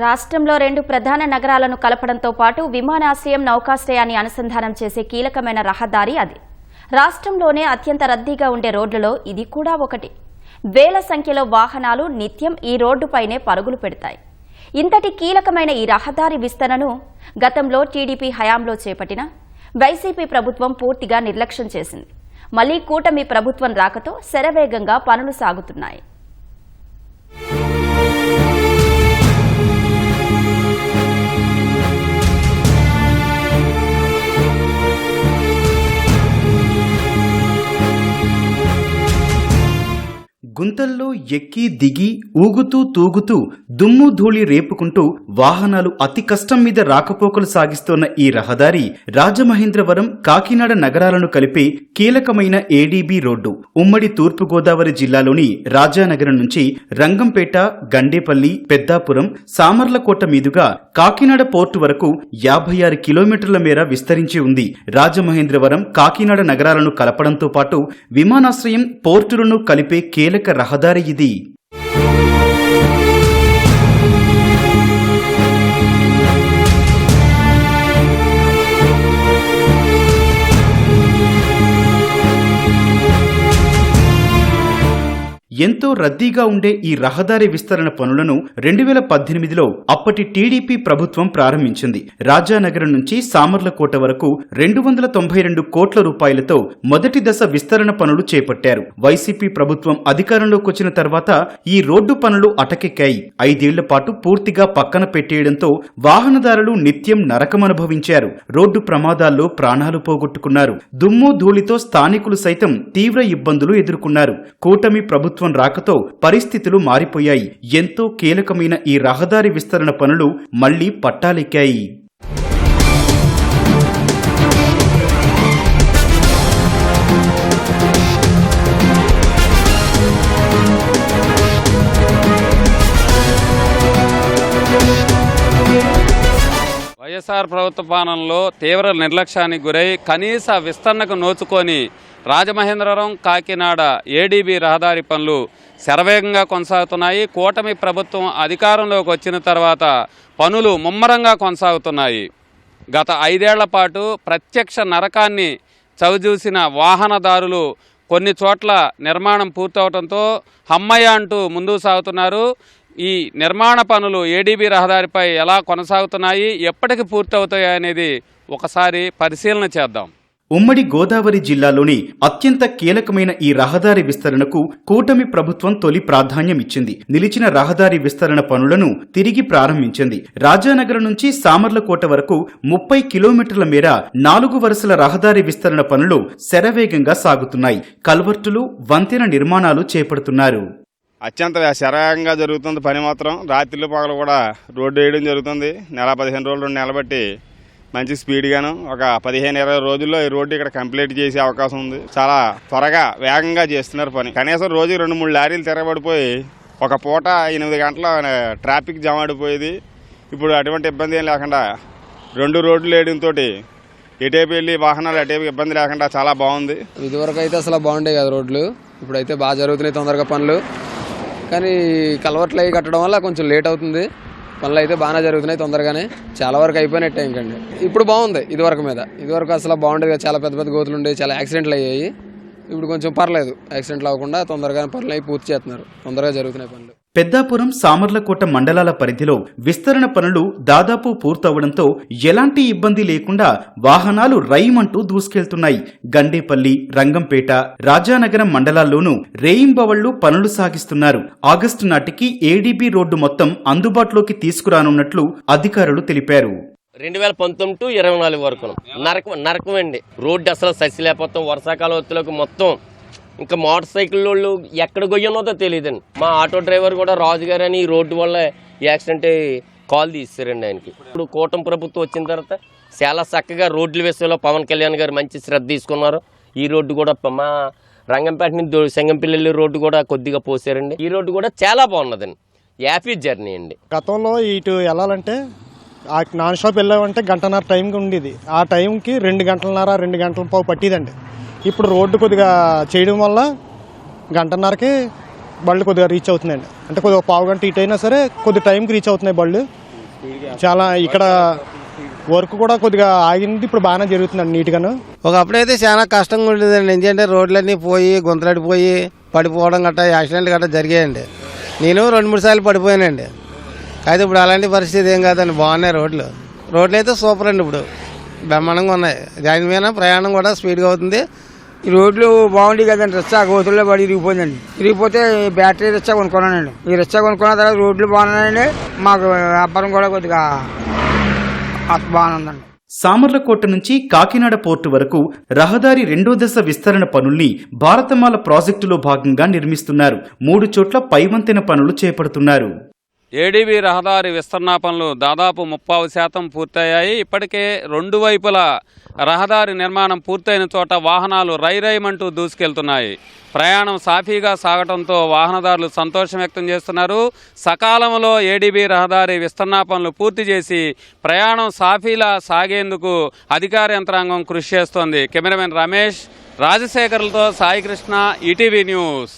రాష్ట్రంలో రెండు ప్రధాన నగరాలను కలపడంతో పాటు విమానాశ్రయం నౌకాశ్రయాన్ని అనుసంధానం చేసే కీలకమైన రహదారి అది. రాష్ట్రంలోనే అత్యంత రద్దీగా ఉండే రోడ్లలో ఇది కూడా ఒకటి. వేల సంఖ్యలో వాహనాలు నిత్యం ఈ రోడ్డుపైనే పరుగులు పెడతాయి. ఇంతటి కీలకమైన ఈ రహదారి విస్తరణను గతంలో టీడీపీ హయాంలో చేపట్టిన వైసీపీ ప్రభుత్వం పూర్తిగా నిర్లక్ష్యం చేసింది. మళ్ళీ కూటమి ప్రభుత్వం రాకతో శరవేగంగా పనులు సాగుతున్నాయి. గుంతల్లో ఎక్కి దిగి ఊగుతూ తూగుతూ దుమ్ము ధూళి రేపుకుంటూ వాహనాలు అతి కష్టం మీద రాకపోకలు సాగిస్తోన్న ఈ రహదారి రాజమహేంద్రవరం కాకినాడ నగరాలను కలిపే కీలకమైన ఏడీబీ రోడ్డు. ఉమ్మడి తూర్పుగోదావరి జిల్లాలోని రాజానగరం నుంచి రంగంపేట గండేపల్లి పెద్దాపురం సామర్లకోట మీదుగా కాకినాడ పోర్టు వరకు యాభై ఆరు కిలోమీటర్ల మేర విస్తరించి ఉంది. రాజమహేంద్రవరం కాకినాడ నగరాలను కలపడంతో పాటు విమానాశ్రయం పోర్టులను కలిపే కీలక రహదారి ఎంతో రద్దీగా ఉండే ఈ రహదారి విస్తరణ పనులను రెండు వేల పద్దెనిమిదిలో అప్పటి టీడీపీ ప్రభుత్వం ప్రారంభించింది. రాజానగరం నుంచి సామర్లకోట వరకు రెండు వందల తొంభై రెండు కోట్ల రూపాయలతో మొదటి దశ విస్తరణ పనులు చేపట్టారు. వైసీపీ ప్రభుత్వం అధికారంలోకి వచ్చిన తర్వాత ఈ రోడ్డు పనులు అటకెక్కాయి. ఐదేళ్ళ పాటు పూర్తిగా పక్కన పెట్టేయడంతో వాహనదారులు నిత్యం నరకమనుభవించారు. రోడ్డు ప్రమాదాల్లో ప్రాణాలు పోగొట్టుకున్నారు. దుమ్ము ధూళితో స్థానికులు సైతం తీవ్ర ఇబ్బందులు ఎదుర్కొన్నారు. కూటమి ప్రభుత్వం రాకతో పరిస్థితులు మారిపోయాయి. ఎంతో కీలకమైన ఈ రహదారి విస్తరణ పనులు మళ్ళీ పట్టాలెక్కాయి. వైఎస్ఆర్ ప్రభుత్వ పాలనలో తీవ్ర నిర్లక్ష్యానికి గురై కనీస విస్తరణకు నోచుకొని రాజమహేంద్రవరం కాకినాడ ఏడీబీ రహదారి పనులు శరవేగంగా కొనసాగుతున్నాయి. కూటమి ప్రభుత్వం అధికారంలోకి వచ్చిన తర్వాత పనులు ముమ్మరంగా కొనసాగుతున్నాయి. గత ఐదేళ్ళ పాటు ప్రత్యక్ష నరకాన్ని చవిచూసిన వాహనదారులు కొన్ని చోట్ల నిర్మాణం పూర్తవడంతో హమ్మయ్య అంటూ ముందుకు సాగుతున్నారు. ఈ నిర్మాణ పనులు ఏడీబీ రహదారిపై ఎలా కొనసాగుతున్నాయి ఎప్పటికి పూర్తవుతాయి అనేది ఒకసారి పరిశీలన చేద్దాం. ఉమ్మడి గోదావరి జిల్లాలోని అత్యంత కీలకమైన ఈ రహదారి విస్తరణకు కూటమి ప్రభుత్వం తొలి ప్రాధాన్యం ఇచ్చింది. నిలిచిన రహదారి విస్తరణ పనులను తిరిగి ప్రారంభించింది. రాజానగరం నుంచి సామర్లకోట వరకు ముప్పై కిలోమీటర్ల మేర నాలుగు వరుసల రహదారి విస్తరణ పనులు శరవేగంగా సాగుతున్నాయి. కల్వర్టులు వంతెన నిర్మాణాలు చేపడుతున్నారు. అత్యంత శరవేగంగా జరుగుతుంది పని మాత్రం. రాత్రిలో పగలు కూడా రోడ్డు వేయడం జరుగుతుంది. నెల పదిహేను రోజులు రెండు నెలలు బట్టి మంచి స్పీడ్గాను ఒక పదిహేను ఇరవై రోజుల్లో ఈ రోడ్డు ఇక్కడ కంప్లీట్ చేసే అవకాశం ఉంది. చాలా త్వరగా వేగంగా చేస్తున్నారు పని. కనీసం రోజు రెండు మూడు లారీలు తిరగబడిపోయి ఒక పూట ఎనిమిది గంటల ట్రాఫిక్ జామ్ ఆడిపోయేది. ఇప్పుడు అటువంటి ఇబ్బంది ఏం లేకుండా రెండు రోడ్లు వేయడంతో ఎటేపు వెళ్ళి వాహనాలు అటేపు ఇబ్బంది లేకుండా చాలా బాగుంది. ఇదివరకు అయితే అసలు బాగుండే కదా రోడ్లు. ఇప్పుడైతే బాగా జరుగుతున్నాయి తొందరగా పనులు. కానీ కలవట్లు అవి కట్టడం వల్ల కొంచెం లేట్ అవుతుంది. పనులు అయితే బాగానే జరుగుతున్నాయి తొందరగానే. చాలా వరకు అయిపోయినట్టే ఇంకండి ఇప్పుడు బాగుంది ఇదివరకు మీద. ఇదివరకు అసలు బాగుండేది చాలా పెద్ద పెద్ద గోతులు ఉండేవి. చాలా యాక్సిడెంట్లు అయ్యాయి. ఇప్పుడు కొంచెం పర్లేదు. యాక్సిడెంట్లు అవ్వకుండా తొందరగా పనులు అవి పూర్తి చేస్తున్నారు. తొందరగా జరుగుతున్నాయి పనులు. పెద్దాపురం సామర్లకోట మండలాల పరిధిలో విస్తరణ పనులు దాదాపు పూర్తవడంతో ఎలాంటి ఇబ్బంది లేకుండా వాహనాలు రైమంటూ దూసుకెళ్తున్నాయి. గండేపల్లి రంగంపేట రాజానగరం మండలాల్లోనూ రేయింబవళ్ళు పనులు సాగిస్తున్నారు. ఆగస్టు నాటికి ఏడీబీ రోడ్డు మొత్తం అందుబాటులోకి తీసుకురానున్నట్లు అధికారులు తెలిపారు. రెండు వేల పంతొమ్మిది టు ఇరవై నాలుగు వరకు నరకం నరకం అండి. రోడ్డు అసలు ససిలేకపోతాం. వర్షాకాలం వచ్చేలోకి మొత్తం ఇంకా మోటార్ సైకిల్ వాళ్ళు ఎక్కడ గొయ్యనోదో తెలియదండి మా ఆటో డ్రైవర్ కూడా రాజు గారు అని ఈ రోడ్డు వల్ల యాక్సిడెంట్ కాల్ తీస్తారండి ఆయనకి. ఇప్పుడు కూటమి ప్రభుత్వం వచ్చిన తర్వాత చాలా చక్కగా రోడ్ల విషయంలో పవన్ కళ్యాణ్ గారు మంచి శ్రద్ధ తీసుకున్నారు. ఈ రోడ్డు కూడా మా రంగంపేట నుంచి దో- రోడ్డు కూడా కొద్దిగా పోసారండి. ఈ రోడ్డు కూడా చాలా బాగున్నదండి. హ్యాపీ జర్నీ అండి. గతంలో ఇటు వెళ్ళాలంటే ఆ నాన్ షాప్ వెళ్ళామంటే గంటన్నర టైంకి ఉండేది. ఆ టైంకి రెండు గంటలన్నర రెండు గంటల పావు పట్టిదండి. ఇప్పుడు రోడ్డు కొద్దిగా చేయడం వల్ల గంటన్నరకి బళ్ళు కొద్దిగా రీచ్ అవుతున్నాయండి. అంటే కొద్దిగా పావు గంట ఇటు అయినా సరే కొద్ది టైంకి రీచ్ అవుతున్నాయి బళ్ళు. చాలా ఇక్కడ వర్క్ కూడా కొద్దిగా ఆగింది ఇప్పుడు బాగానే జరుగుతుందండి నీట్గాను. ఒకప్పుడైతే చాలా కష్టంగా ఉండేదండి. ఎందుకంటే రోడ్లన్నీ పోయి గుంతలడిపోయి పడిపోవడం గట్రా యాక్సిడెంట్ గట్రా జరిగాయండి. నేను రెండు మూడు సార్లు పడిపోయానండి. అయితే ఇప్పుడు అలాంటి పరిస్థితి ఏం కాదండి. బాగున్నాయి రోడ్లు. రోడ్లు అయితే సూపర్ అండి ఇప్పుడు. బ్రహ్మాండంగా ఉన్నాయి. దాని మీద ప్రయాణం కూడా స్పీడ్గా అవుతుంది. ఈ రోడ్లు బాగుండి కదండి రిక్షా గోతుల్లో పడి ఇరిగిపోయిందండి. ఇరిగిపోతే బ్యాటరీ రిక్షా కొనుక్కున్నానండి. ఈ రిక్షా కొనుక్కున్న తర్వాత రోడ్లు బాగున్నాయండి మాకు వ్యాపారం కూడా కొద్దిగా కాస్త బాగానే సామర్లకోట నుంచి కాకినాడ పోర్టు వరకు రహదారి రెండో దశ విస్తరణ పనుల్ని భారతమాల ప్రాజెక్టులో భాగంగా నిర్మిస్తున్నారు. మూడు చోట్ల పైవంతెన పనులు చేపడుతున్నారు. ఏడీబీ రహదారి విస్తరణ పనులు దాదాపు ముప్పై శాతం పూర్తయ్యాయి. ఇప్పటికే రెండు వైపులా రహదారి నిర్మాణం పూర్తయిన చోట వాహనాలు రైరైమంటూ దూసుకెళ్తున్నాయి. ప్రయాణం సాఫీగా సాగటంతో వాహనదారులు సంతోషం వ్యక్తం చేస్తున్నారు. సకాలంలో ఏడీబీ రహదారి విస్తరణ పనులు పూర్తి చేసి ప్రయాణం సాఫీలా సాగేందుకు అధికార యంత్రాంగం కృషి చేస్తోంది. కెమెరామెన్ రమేష్ రాజశేఖర్లతో సాయికృష్ణ ఈటీవీ న్యూస్.